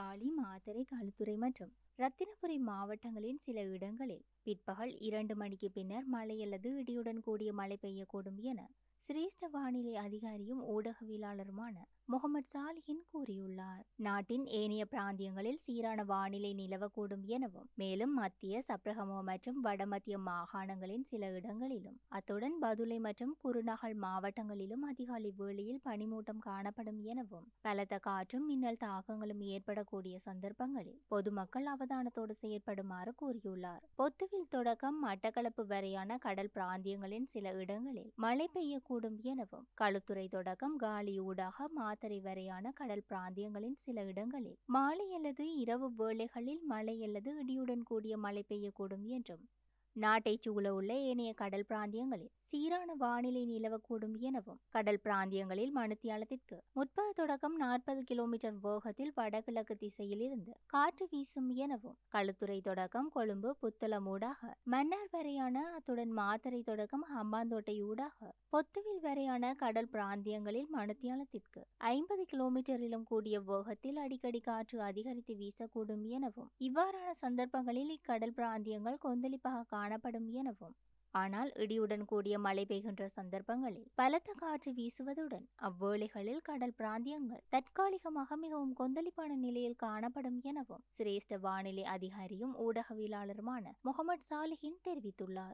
காலி மாத்தறை களுத்துறை மற்றும் ரத்தினபுரி மாவட்டங்களின் சில இடங்களில் பிற்பகல் இரண்டு மணிக்கு பின்னர் மழை அல்லது இடியுடன் கூடிய மழை பெய்யக்கூடும் என சிரேஷ்ட வானிலை அதிகாரியும் ஊடகவியலாளருமான முகமது சாலிஹின் கூறியுள்ளார். நாட்டின் ஏனைய பிராந்தியங்களில் சீரான வானிலை நிலவக்கூடும் எனவும் மேலும் மத்திய சப்ரகமோ மற்றும் வடமத்திய மாகாணங்களின் சில இடங்களிலும் அத்துடன் பதுளை மற்றும் குருநகல் மாவட்டங்களிலும் அதிகாலை வேளையில் பனிமூட்டம் காணப்படும் எனவும் பலத்த காற்றும் மின்னல் தாக்கங்களும் ஏற்படக்கூடிய சந்தர்ப்பங்களில் பொதுமக்கள் அவதானத்தோடு செயற்படுமாறு கூறியுள்ளார். பொத்துவில் தொடக்கம் மட்டக்களப்பு வரையான கடல் பிராந்தியங்களின் சில இடங்களில் மழை பெய்யக்கூடும் எனவும் களுத்துறை தொடக்கம் காலி ஊடாக மாத்தறை வரையான கடல் பிராந்தியங்களின் சில இடங்களில் மாலை அல்லது இரவு வேளைகளில் மழை அல்லது இடியுடன் கூடிய மழை பெய்யக்கூடும் என்றும் நாட்டைச் சூழ உள்ள ஏனைய கடல் பிராந்தியங்களில் சீரான வானிலை நிலவக்கூடும் எனவும் கடல் பிராந்தியங்களில் மணித்தியாலத்திற்கு முற்பது தொடக்கம் நாற்பது கிலோமீட்டர் வேகத்தில் வடகிழக்கு திசையில் இருந்து காற்று வீசும் எனவும் களுத்துறை தொடக்கம் கொழும்பு புத்தளம் ஊடாக மன்னார் வரையான அத்துடன் மாத்தறை தொடக்கம் ஹம்பாந்தோட்டை ஊடாக பொத்துவில் வரையான கடல் பிராந்தியங்களில் மணித்தியாலத்திற்கு ஐம்பது கிலோமீட்டரிலும் கூடிய வேகத்தில் அடிக்கடி காற்று அதிகரித்து வீசக்கூடும் எனவும் இவ்வாறான சந்தர்ப்பங்களில் இக்கடல் பிராந்தியங்கள் கொந்தளிப்பாக காணப்படும் எனவும். ஆனால் இடியுடன் கூடிய மழை பெய்கின்ற சந்தர்ப்பங்களில் பலத்த காற்று வீசுவதுடன் அவ்வேளைகளில் கடல் பிராந்தியங்கள் தற்காலிகமாக மிகவும் கொந்தளிப்பான நிலையில் காணப்படும் எனவும் சிரேஷ்ட வானிலை அதிகாரியும் ஊடகவியலாளருமான முகமது சாலிஹின் தெரிவித்துள்ளார்.